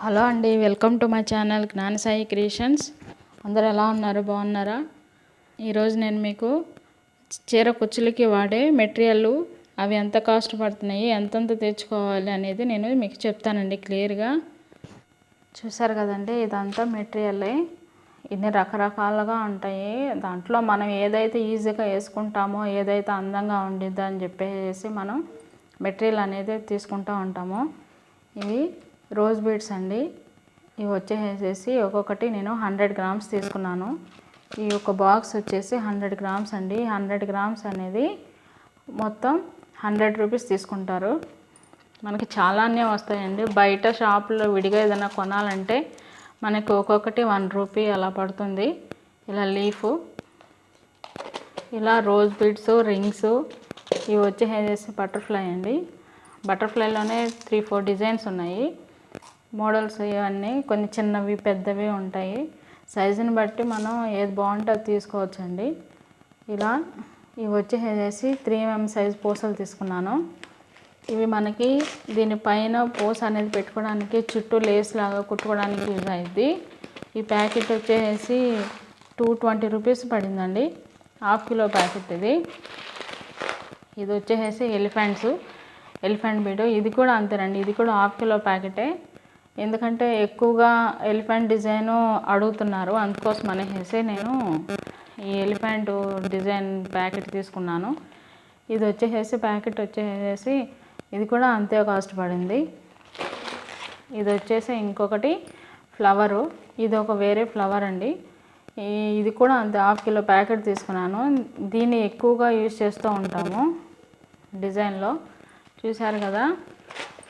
Hello అండి welcome to my channel Gnanasai creations. అందరు ఎలా ఉన్నారు? బాగున్నారా? ఈరోజు నేను మీకు చీర కుచ్చులకి వాడే మెటీరియల్ అవి ఎంత కాస్ట్ పడుతున్నాయి ఎంతెంత తెచ్చుకోవాలి అనేది నేను మీకు చెప్తానండి క్లియర్గా. చూసారు కదండి ఇదంతా మెటీరియలే. ఇన్ని రకరకాలుగా ఉంటాయి. దాంట్లో మనం ఏదైతే ఈజీగా వేసుకుంటామో ఏదైతే అందంగా ఉండిద్దో అని చెప్పేసి మనం మెటీరియల్ అనేది తీసుకుంటూ ఉంటాము. ఇవి రోజ్ బీడ్స్ అండి. ఇవి వచ్చేసేసి ఒక్కొక్కటి నేను హండ్రెడ్ గ్రామ్స్ తీసుకున్నాను. ఈ యొక్క బాక్స్ వచ్చేసి హండ్రెడ్ గ్రామ్స్ అండి. హండ్రెడ్ గ్రామ్స్ అనేది మొత్తం హండ్రెడ్ రూపీస్ తీసుకుంటారు. మనకి చాలానే వస్తాయండి. బయట షాపులో విడిగా ఏదైనా కొనాలంటే మనకి ఒక్కొక్కటి వన్ రూపీ అలా పడుతుంది. ఇలా లీఫ్ ఇలా రోజ్ బీడ్స్ రింగ్స్ ఇవి వచ్చేసేసి బటర్ఫ్లై అండి. బటర్ఫ్లైలోనే త్రీ ఫోర్ డిజైన్స్ ఉన్నాయి. మోడల్స్ ఇవన్నీ కొన్ని చిన్నవి పెద్దవి ఉంటాయి. సైజుని బట్టి మనం ఏది బాగుంటే అది తీసుకోవచ్చండి. ఇలా ఇవి వచ్చేసేసి త్రీ ఎంఎం సైజ్ పూసలు తీసుకున్నాను. ఇవి మనకి దీనిపైన పూస అనేది పెట్టుకోవడానికి చుట్టూ లేస్ లాగా కుట్టుకోవడానికి యూజ్ అయింది ఈ ప్యాకెట్ వచ్చేసి టూ ట్వంటీ రూపీస్ పడిందండి. హాఫ్ కిలో ప్యాకెట్ ఇది. ఇది వచ్చేసి ఎలిఫెంట్స్ ఎలిఫెంట్ బీడు. ఇది కూడా అంతేనండి. ఇది కూడా హాఫ్ కిలో ప్యాకెటే. ఎందుకంటే ఎక్కువగా ఎలిఫెంట్ డిజైను అడుగుతున్నారు. అందుకోసం అనేసి నేను ఈ ఎలిఫెంట్ డిజైన్ ప్యాకెట్ తీసుకున్నాను. ఇది వచ్చేసేసి ప్యాకెట్ వచ్చేసేసి ఇది కూడా అంతే కాస్ట్ పడింది. ఇది వచ్చేసి ఇంకొకటి ఫ్లవరు. ఇది ఒక వేరే ఫ్లవర్ అండి. ఇది కూడా అంతే హాఫ్ కిలో ప్యాకెట్ తీసుకున్నాను. దీన్ని ఎక్కువగా యూజ్ చేస్తూ ఉంటాము డిజైన్లో. చూశారు కదా?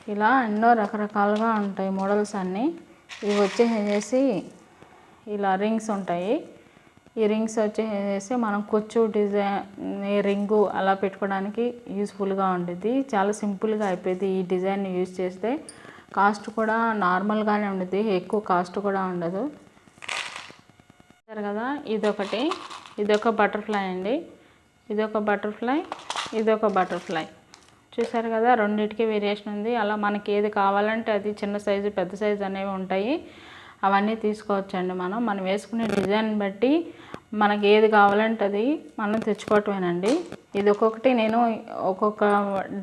ఇలా ఎన్నో రకరకాలుగా ఉంటాయి మోడల్స్ అన్నీ. ఇవి వచ్చేసేసి ఇలా రింగ్స్ ఉంటాయి. ఈ రింగ్స్ వచ్చేసేసి మనం కొచ్చు డిజైన్ రింగు అలా పెట్టుకోవడానికి యూస్ఫుల్గా ఉంటుంది చాలా సింపుల్గా అయిపోయింది ఈ డిజైన్ యూజ్ చేస్తే. కాస్ట్ కూడా నార్మల్గానే ఉండేది ఎక్కువ కాస్ట్ కూడా ఉండదు. కదా ఇదొకటి. ఇదొక బటర్ఫ్లై అండి. ఇదొక బటర్ఫ్లై ఇదొక బటర్ఫ్లై. చూసారు కదా రెండింటికి వేరియేషన్ ఉంది. అలా మనకి ఏది కావాలంటే అది చిన్న సైజు పెద్ద సైజు అనేవి ఉంటాయి. అవన్నీ తీసుకోవచ్చండి మనం. మనం వేసుకునే డిజైన్ బట్టి మనకి ఏది కావాలంటే అది మనం తెచ్చుకోవటమేనండి. ఇది ఒక్కొక్కటి నేను ఒక్కొక్క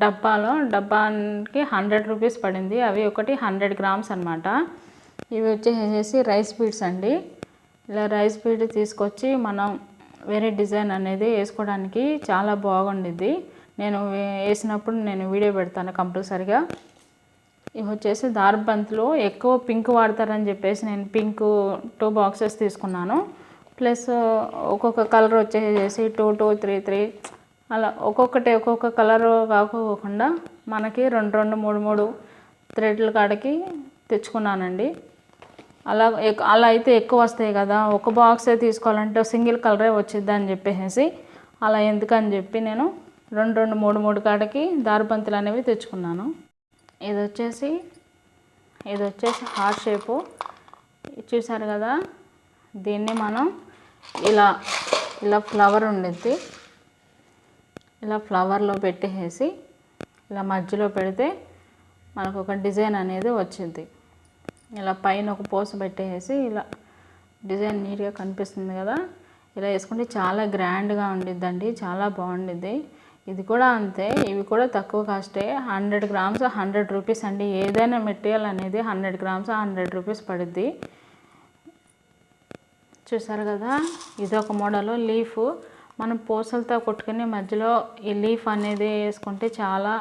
డబ్బాలో డబ్బాకి హండ్రెడ్ రూపీస్ పడింది. అవి ఒకటి హండ్రెడ్ గ్రామ్స్ అనమాట ఇవి వచ్చేసేసి రైస్ బీడ్స్ అండి. ఇలా రైస్ బీడ్ తీసుకొచ్చి మనం వేరే డిజైన్ అనేది వేసుకోవడానికి చాలా బాగుండిద్ది. నేను వేసినప్పుడు నేను వీడియో పెడతాను కంపల్సరిగా. ఇవి వచ్చేసి దార్బంత్లో ఎక్కువ పింక్ వాడతారని చెప్పేసి నేను పింక్ టూ బాక్సెస్ తీసుకున్నాను. ప్లస్ ఒక్కొక్క కలర్ వచ్చేసి టూ టూ త్రీ త్రీ. అలా ఒక్కొక్కటి ఒక్కొక్క కలర్ కాకోకుండా మనకి రెండు రెండు మూడు మూడు థ్రెడ్ల కాడికి తెచ్చుకున్నానండి. అలా ఎక్- అలా అయితే ఎక్కువ వస్తాయి కదా. ఒక బాక్సే తీసుకోవాలంటే సింగిల్ కలరే వచ్చిద్ది అని చెప్పేసి అలా ఎందుకని చెప్పి నేను రెండు రెండు మూడు మూడు కాడకి దారిబంతులు అనేవి తెచ్చుకున్నాను. ఇది వచ్చేసి ఇది వచ్చేసి హార్ట్ షేపు. చూసారు కదా? దీన్ని మనం ఇలా ఇలా ఫ్లవర్ ఉండిద్ది. ఇలా ఫ్లవర్లో పెట్టేసి ఇలా మధ్యలో పెడితే మనకు ఒక డిజైన్ అనేది వచ్చింది. ఇలా పైన ఒక పోస పెట్టేసి ఇలా డిజైన్ నీట్గా కనిపిస్తుంది కదా? ఇలా వేసుకుంటే చాలా గ్రాండ్గా ఉండిద్దండి చాలా బాగుండిద్ది. ఇది కూడా అంతే ఇవి కూడా తక్కువ కాస్టే. హండ్రెడ్ గ్రామ్స్ హండ్రెడ్ రూపీస్ అండి. ఏదైనా మెటీరియల్ అనేది హండ్రెడ్ గ్రామ్స్ హండ్రెడ్ రూపీస్ పడుద్ది. చూసారు కదా ఇది ఒక మోడల్ లీఫ్. మనం పూసలతో కొట్టుకుని మధ్యలో ఈ లీఫ్ అనేది వేసుకుంటే చాలా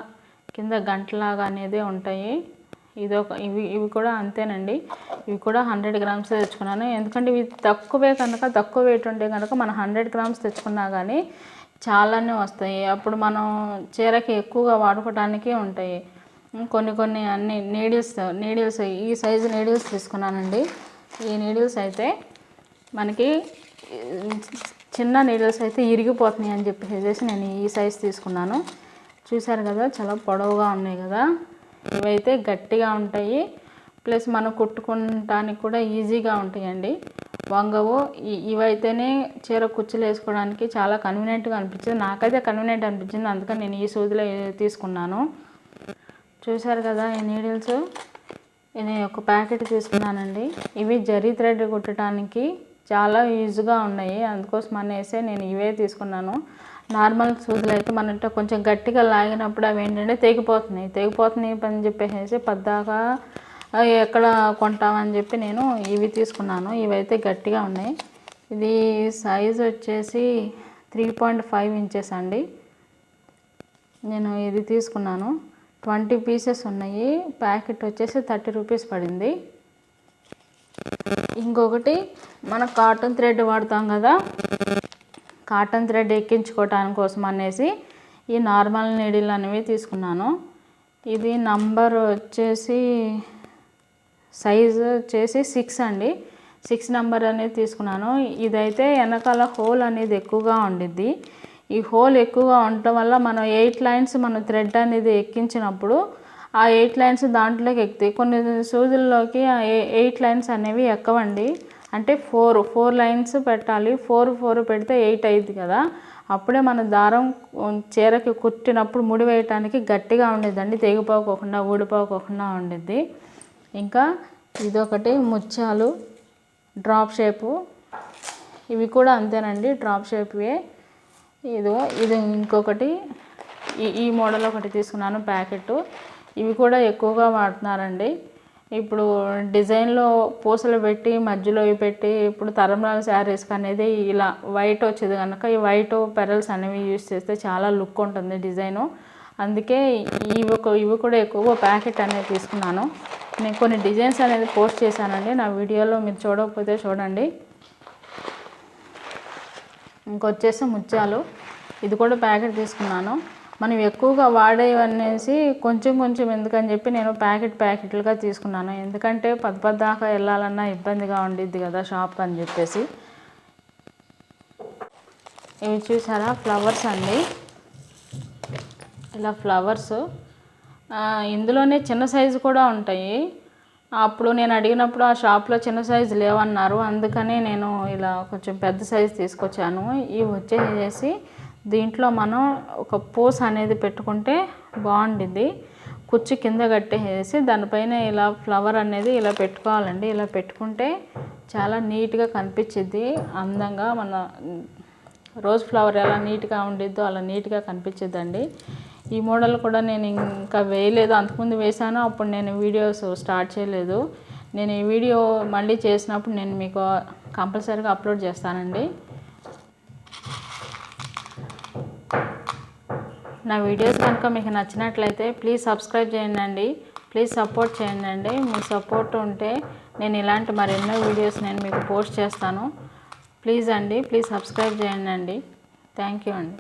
కింద గంటలాగా అనేది ఉంటాయి. ఇది ఒక ఇవి ఇవి కూడా అంతేనండి. ఇవి కూడా హండ్రెడ్ గ్రామ్స్ తెచ్చుకున్నాను. ఎందుకంటే ఇవి తక్కువే కనుక తక్కువ వెయిట్ ఉంటే కనుక మనం హండ్రెడ్ గ్రామ్స్ తెచ్చుకున్నా కానీ చాలానే వస్తాయి. అప్పుడు మనం చీరకి ఎక్కువగా వాడుకోవడానికి ఉంటాయి. కొన్ని కొన్ని అన్ని నీడిల్స్ నీడిల్స్ ఈ సైజు నీడిల్స్ తీసుకున్నానండి. ఈ నీడిల్స్ అయితే మనకి చిన్న నీడిల్స్ అయితే ఇరిగిపోతున్నాయి అని చెప్పేసి నేను ఈ సైజ్ తీసుకున్నాను. చూశారు కదా చాలా పొడవుగా ఉన్నాయి కదా. ఇవైతే గట్టిగా ఉంటాయి. ప్లస్ మనం కుట్టుకోవటానికి కూడా ఈజీగా ఉంటాయండి. వంగవు ఇవైతేనే చీర కుచ్చులు వేసుకోవడానికి చాలా కన్వీనియంట్గా అనిపించింది. నాకైతే కన్వీనియంట్ అనిపించింది. అందుకని నేను ఈ సూదిలో తీసుకున్నాను. చూశారు కదా ఈ నీడిల్స్? నేను ఒక ప్యాకెట్ తీసుకున్నానండి. ఇవి జరీ థ్రెడ్ కుట్టడానికి చాలా ఈజీగా ఉన్నాయి. అందుకోసం అనేసి నేను ఇవే తీసుకున్నాను. నార్మల్ సూదులు అయితే మన కొంచెం గట్టిగా లాగినప్పుడు అవి ఏంటంటే తెగిపోతున్నాయి. తెగిపోతున్నాయి అని చెప్పేసి పద్దాకా ఎక్కడ కొంటామని చెప్పి నేను ఇవి తీసుకున్నాను. ఇవైతే గట్టిగా ఉన్నాయి. ఇది సైజ్ వచ్చేసి త్రీ పాయింట్ ఫైవ్ ఇంచెస్ అండి. నేను ఇది తీసుకున్నాను. ట్వంటీ పీసెస్ ఉన్నాయి. ప్యాకెట్ వచ్చేసి థర్టీ రూపీస్ పడింది. ఇంకొకటి మన కాటన్ థ్రెడ్ వాడతాం కదా. కాటన్ థ్రెడ్ ఎక్కించుకోవటానికి కోసం అనేసి ఈ నార్మల్ నీడిల్ అనేవి తీసుకున్నాను. ఇది నంబర్ వచ్చేసి సైజు వచ్చేసి సిక్స్ అండి. సిక్స్ నెంబర్ అనేది తీసుకున్నాను. ఇదైతే వెనకాల హోల్ అనేది ఎక్కువగా ఉండిద్ది. ఈ హోల్ ఎక్కువగా ఉండటం వల్ల మనం ఎయిట్ లైన్స్ మన థ్రెడ్ అనేది ఎక్కించినప్పుడు ఆ ఎయిట్ లైన్స్ దాంట్లోకి ఎక్కుతాయి. కొన్ని సూదుల్లోకి ఆ ఎయిట్ లైన్స్ అనేవి ఎక్కవండి. అంటే ఫోర్ ఫోర్ లైన్స్ పెట్టాలి. ఫోర్ ఫోర్ పెడితే ఎయిట్ అయింది కదా. అప్పుడే మన దారం చీరకి కుట్టినప్పుడు ముడి వేయటానికి గట్టిగా ఉండేదండి. తెగిపోకోకుండా ఊడిపోకోకుండా ఉండిద్ది ఇంకా ఇదొకటి ముత్యాలు. Drop shape. ఇవి కూడా అంతేనండి. డ్రాప్ షేప్వే. ఇదిగో ఇది ఇంకొకటి. ఈ ఈ మోడల్ ఒకటి తీసుకున్నాను ప్యాకెట్. ఇవి కూడా ఎక్కువగా వాడుతున్నారండి. ఇప్పుడు డిజైన్లో పూసలు పెట్టి మధ్యలో ఇవి పెట్టి ఇప్పుడు తరంలాల శారీస్కి అనేది ఇలా వైట్ వచ్చేది కనుక ఈ వైట్ పెరల్స్ అనేవి యూస్ చేస్తే చాలా లుక్ ఉంటుంది డిజైను. అందుకే ఇవి ఒక ఇవి కూడా ఎక్కువ ప్యాకెట్ అనేది తీసుకున్నాను. నేను కొన్ని డిజైన్స్ అనేది పోస్ట్ చేశానండి. నా వీడియోలో మీరు చూడకపోతే చూడండి. ఇంకొచ్చేసి ముత్యాలు. ఇది కూడా ప్యాకెట్ తీసుకున్నాను. మనం ఎక్కువగా వాడేవనేసి కొంచెం కొంచెం ఎందుకని చెప్పి నేను ప్యాకెట్ ప్యాకెట్లుగా తీసుకున్నాను. ఎందుకంటే పది పది దాకా వెళ్ళాలన్నా ఇబ్బందిగా ఉండిద్ది కదా షాప్ అని చెప్పేసి. ఇవి చూసారా? ఫ్లవర్స్ అండి. ఇలా ఫ్లవర్స్. ఇందులోనే చిన్న సైజు కూడా ఉంటాయి. అప్పుడు నేను అడిగినప్పుడు ఆ షాప్లో చిన్న సైజు లేవన్నారు. అందుకనే నేను ఇలా కొంచెం పెద్ద సైజు తీసుకొచ్చాను. ఇవి వచ్చేసేసి దీంట్లో మనం ఒక పూస అనేది పెట్టుకుంటే బాగుండిద్ది. కుర్చీ కింద కట్టేసి దానిపైన ఇలా ఫ్లవర్ అనేది ఇలా పెట్టుకోవాలండి. ఇలా పెట్టుకుంటే చాలా నీట్గా కనిపించిద్ది అందంగా మన రోజ్ ఫ్లవర్ ఎలా నీట్గా ఉండిద్దో అలా నీట్గా కనిపించిద్దండి ఈ మోడల్ కూడా నేను ఇంకా వేయలేదు. అంతకుముందు వేసాను అప్పుడు నేను వీడియోస్ స్టార్ట్ చేయలేదు. నేను ఈ వీడియో మళ్ళీ చేసినప్పుడు నేను మీకు కంపల్సరీగా అప్లోడ్ చేస్తానండి. నా వీడియోస్ కనుక మీకు నచ్చినట్లయితే ప్లీజ్ సబ్స్క్రైబ్ చేయండి. ప్లీజ్ సపోర్ట్ చేయండి. మీ సపోర్ట్ ఉంటే నేను ఇలాంటి మరెన్నో వీడియోస్ నేను మీకు పోస్ట్ చేస్తాను. ప్లీజ్ అండి. ప్లీజ్ సబ్స్క్రైబ్ చేయండి. థ్యాంక్ యూ అండి.